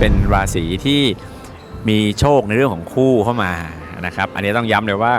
เป็นราศีที่มีโชคในเรื่องของคู่เข้ามานะครับ อันนี้ต้องย้ำเลยว่า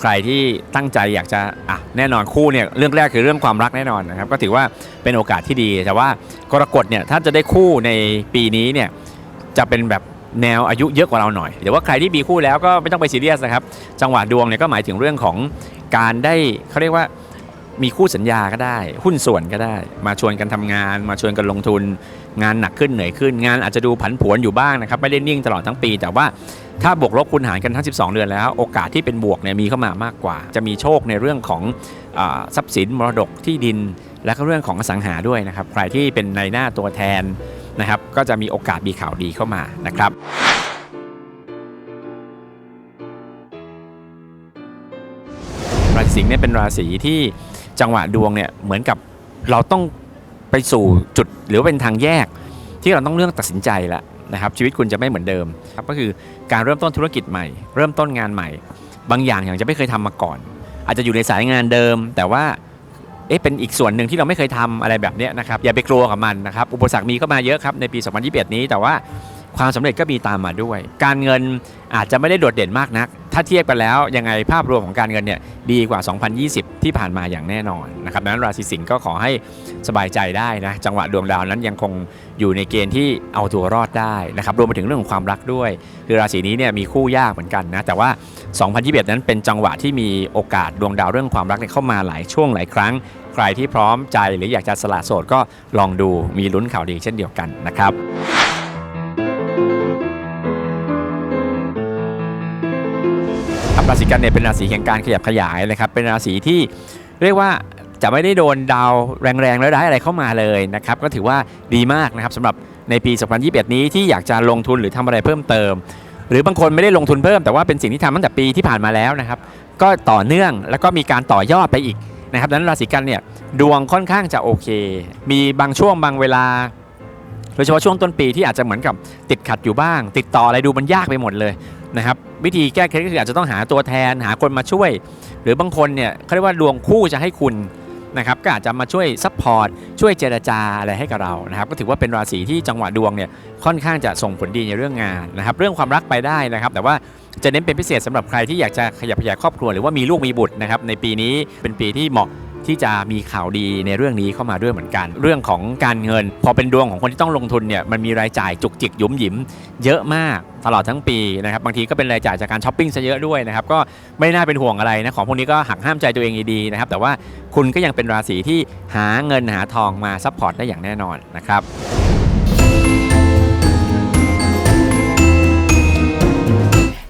ใครที่ตั้งใจอยากจะอะแน่นอนคู่เนี่ยเรื่องแรกคือเรื่องความรักแน่นอนนะครับ ก็ถือว่าเป็นโอกาสที่ดี แต่ว่ากรกฎเนี่ยถ้าจะได้คู่ในปีนี้เนี่ยจะเป็นแบบแนวอายุเยอะกว่าเราหน่อยแต่ว่าใครที่มีคู่แล้วก็ไม่ต้องไปซีเรียสนะครับ จังหวะดวงเนี่ยก็หมายถึงเรื่องของการได้เขาเรียกว่า มีคู่สัญญาก็ได้ หุ้นส่วนก็ได้ มาชวนกันทำงาน มาชวนกันลงทุน งานหนักขึ้นเหนื่อยขึ้น งานอาจจะดูผันผวนอยู่บ้างนะครับไม่ได้นิ่งตลอดทั้งปี แต่ว่าถ้าบวกลบคูณหารกันทั้ง 12 เดือนแล้ว โอกาสที่เป็นบวกเนี่ยมีเข้ามามากกว่า จะมีโชคในเรื่องของอทรัพย์สินมรดกที่ดิน และก็เรื่องของอสังหาด้วยนะครับใครที่เป็นในหน้าตัวแทนนะครับก็จะมีโอกาสมีข่าวดีเข้ามานะครับราศีสิงห์เนี่ยเป็นราศีที่ จังหวะดวงเนี่ยเหมือนกับเราต้องไปสู่จุดหรือว่าเป็นทางแยก ที่เราต้องเลือกตัดสินใจแล้วนะครับชีวิตคุณจะไม่เหมือนเดิมครับก็คือการเริ่มต้นธุรกิจใหม่ เริ่มต้นงานใหม่ บางอย่างอย่างจะไม่เคยทำมาก่อน อาจจะอยู่ในสายงานเดิม แต่ว่าเอ๊ะเป็นอีกส่วนหนึ่งที่เราไม่เคยทำอะไรแบบเนี้ยนะครับอย่าไปกลัวกับมันนะครับอุปสรรคมีเข้ามาเยอะครับในปี 2021 นี้แต่ว่า ความสำเร็จก็มีตามมาด้วย การเงินอาจจะไม่ได้โดดเด่นมากนัก ถ้าเทียบกันแล้วยังไงภาพรวมของการเงินเนี่ยดีกว่า 2020 ที่ผ่านมาอย่างแน่นอนนะครับดังนั้นราศีสิงห์ก็ขอให้สบายใจได้นะจังหวะดวงดาวนั้นยังคงอยู่ในเกณฑ์ที่เอาตัวรอดได้นะครับรวมไปถึงเรื่องของความรักด้วย คือราศีนี้เนี่ยมีคู่ยากเหมือนกันนะแต่ว่า 2021 นั้นเป็นจังหวะที่มีโอกาสดวงดาวเรื่องความรักเเข้ามาหลายช่วงหลายครั้ง ใครที่พร้อมใจหรืออยากจะสละโสดก็ลองดูมีลุ้นข่าวดีเช่นเดียวกันนะครับ ครับราศีกันเนี่ยเป็นราศีแห่งการขยับขยายนะครับเป็นราศีที่เรียกว่าจะไม่ได้โดนดาวแรงๆแล้วได้อะไรเข้ามาเลยนะครับก็ถือว่าดีมากนะครับสำหรับในปี 2021 นี้ที่อยากจะลงทุนหรือทำอะไรเพิ่มเติม หรือบางคนไม่ได้ลงทุนเพิ่มแต่ว่าเป็นสิ่งที่ทำตั้งแต่ปีที่ผ่านมาแล้วนะครับก็ต่อเนื่องแล้วก็มีการต่อยอดไปอีกนะครับดังนั้นราศีกันเนี่ยดวงค่อนข้างจะโอเค มีบางช่วงบางเวลาโดยเฉพาะช่วงต้นปีที่อาจจะเหมือนกับติดขัดอยู่บ้าง ติดต่ออะไรดูมันยากไปหมดเลย นะครับวิธีแก้เคล็ดก็คืออาจจะต้องหาตัวแทนหาคนมาช่วย หรือบางคนเนี่ยเขาเรียกว่าดวงคู่จะให้คุณนะครับก็อาจจะมาช่วยซัพพอร์ตช่วยเจรจาอะไรให้กับเรานะครับก็ถือว่าเป็นราศีที่จังหวะดวงเนี่ยค่อนข้างจะส่งผลดีในเรื่องงานนะครับเรื่องความรักไปได้นะครับ แต่ว่าจะเน้นเป็นพิเศษสำหรับใครที่อยากจะขยับขยายครอบครัวหรือว่ามีลูกมีบุตรนะครับในปีนี้เป็นปีที่เหมาะ ที่จะมีข่าวดีในเรื่องนี้เข้ามาด้วยเหมือนกัน เรื่องของการเงิน พอเป็นดวงของคนที่ต้องลงทุนเนี่ยมันมีรายจ่ายจุกจิกยุ่มหยิม เยอะมากตลอดทั้งปีนะครับบางทีก็เป็นรายจ่ายจากการช้อปปิ้งซะเยอะด้วยนะครับก็ไม่น่าเป็นห่วงอะไรนะของพวกนี้ก็หักห้ามใจตัวเองดีๆนะครับแต่ว่าคุณก็ยังเป็นราศีที่หาเงินหาทองมาซัพพอร์ตได้อย่างแน่นอนนะครับ